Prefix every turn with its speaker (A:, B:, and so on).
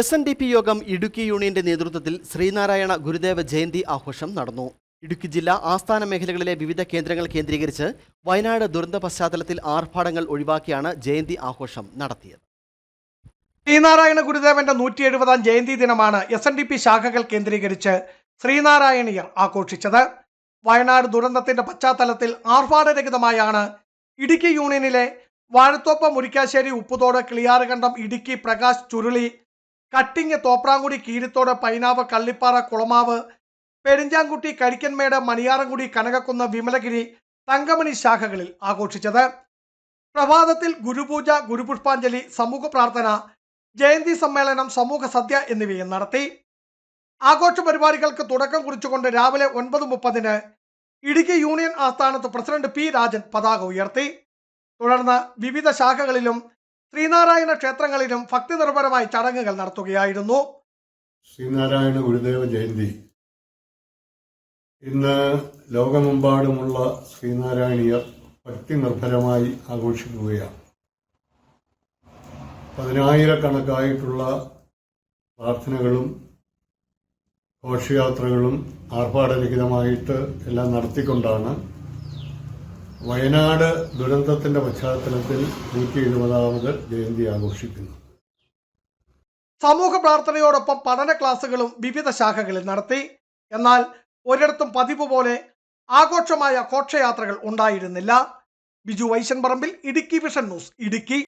A: S N D P യോഗം ഇടുക്കി യൂണിയന്റെ നേതൃത്വത്തിൽ ശ്രീനാരായണ ഗുരുദേവ ജയന്തി ആഘോഷം നടന്നു. ഇടുക്കി ജില്ലാ ആസ്ഥാന മേഖലകളിലെ വിവിധ കേന്ദ്രങ്ങൾ കേന്ദ്രീകരിച്ച് വയനാട് ദുരന്ത പശ്ചാത്തലത്തിൽ ആർഭാടങ്ങൾ ഒഴിവാക്കിയാണ് ജയന്തി ആഘോഷം നടത്തിയത്.
B: ശ്രീനാരായണ ഗുരുദേവന്റെ നൂറ്റി എഴുപതാം ജയന്തി ദിനമാണ് എസ് എൻ ഡി പി ശാഖകൾ കേന്ദ്രീകരിച്ച് ശ്രീനാരായണീയർ ആഘോഷിച്ചത്. വയനാട് ദുരന്തത്തിന്റെ പശ്ചാത്തലത്തിൽ ആർഭാടരഹിതമായാണ് ഇടുക്കി യൂണിയനിലെ വാഴത്തോപ്പ് മുരിക്കാശ്ശേരി ഉപ്പുതോട് കിളിയാറുകണ്ടം ഇടുക്കി പ്രകാശ് ചുരുളി കട്ടിങ്ങ് തോപ്രാങ്കുടി കീരിത്തോട് പൈനാവ് കള്ളിപ്പാറ കുളമാവ് പെരിഞ്ചാങ്കുട്ടി കരിക്കന്മേട് മണിയാറൻകുടി കനകക്കുന്ന് വിമലഗിരി തങ്കമണി ശാഖകളിൽ ആഘോഷിച്ചത്. പ്രഭാതത്തിൽ ഗുരുപൂജ ഗുരുപുഷ്പാഞ്ജലി സമൂഹ പ്രാർത്ഥന ജയന്തി സമ്മേളനം സമൂഹ സദ്യ എന്നിവയും നടത്തി. ആഘോഷ പരിപാടികൾക്ക് തുടക്കം കുറിച്ചുകൊണ്ട് രാവിലെ ഒൻപത് മുപ്പതിന് ഇടുക്കി യൂണിയൻ ആസ്ഥാനത്ത് പ്രസിഡന്റ് പി രാജൻ പതാക ഉയർത്തി. തുടർന്ന് വിവിധ ശാഖകളിലും ശ്രീനാരായണ ക്ഷേത്രങ്ങളിലും ഭക്തി നിർഭരമായി ചടങ്ങുകൾ നടത്തുകയായിരുന്നു.
C: ശ്രീനാരായണ ഗുരുദേവ ജയന്തി. ഇന്ന് ലോകമെമ്പാടുമുള്ള ശ്രീനാരായണീയർ ഭക്തി നിർഭരമായി ആഘോഷിക്കുകയാണ്. പതിനായിരക്കണക്കായിട്ടുള്ള പ്രാർത്ഥനകളും ഘോഷയാത്രകളും ആർഭാടരഹിതമായിട്ട് എല്ലാം നടത്തിക്കൊണ്ടാണ് വയനാട് ദുരന്തത്തിന്റെ പശ്ചാത്തലത്തിൽ നൂറ്റി എഴുപതാമത് ജയന്തി ആഘോഷിക്കുന്നു.
B: സമൂഹ പ്രാർത്ഥനയോടൊപ്പം പഠന ക്ലാസുകളും വിവിധ ശാഖകളിൽ നടത്തി. എന്നാൽ ഒരിടത്തും പതിവ് പോലെ ആഘോഷമായ ഘോഷയാത്രകൾ ഉണ്ടായിരുന്നില്ല. Biju Vaishanparambil Idukki vision news Idukki.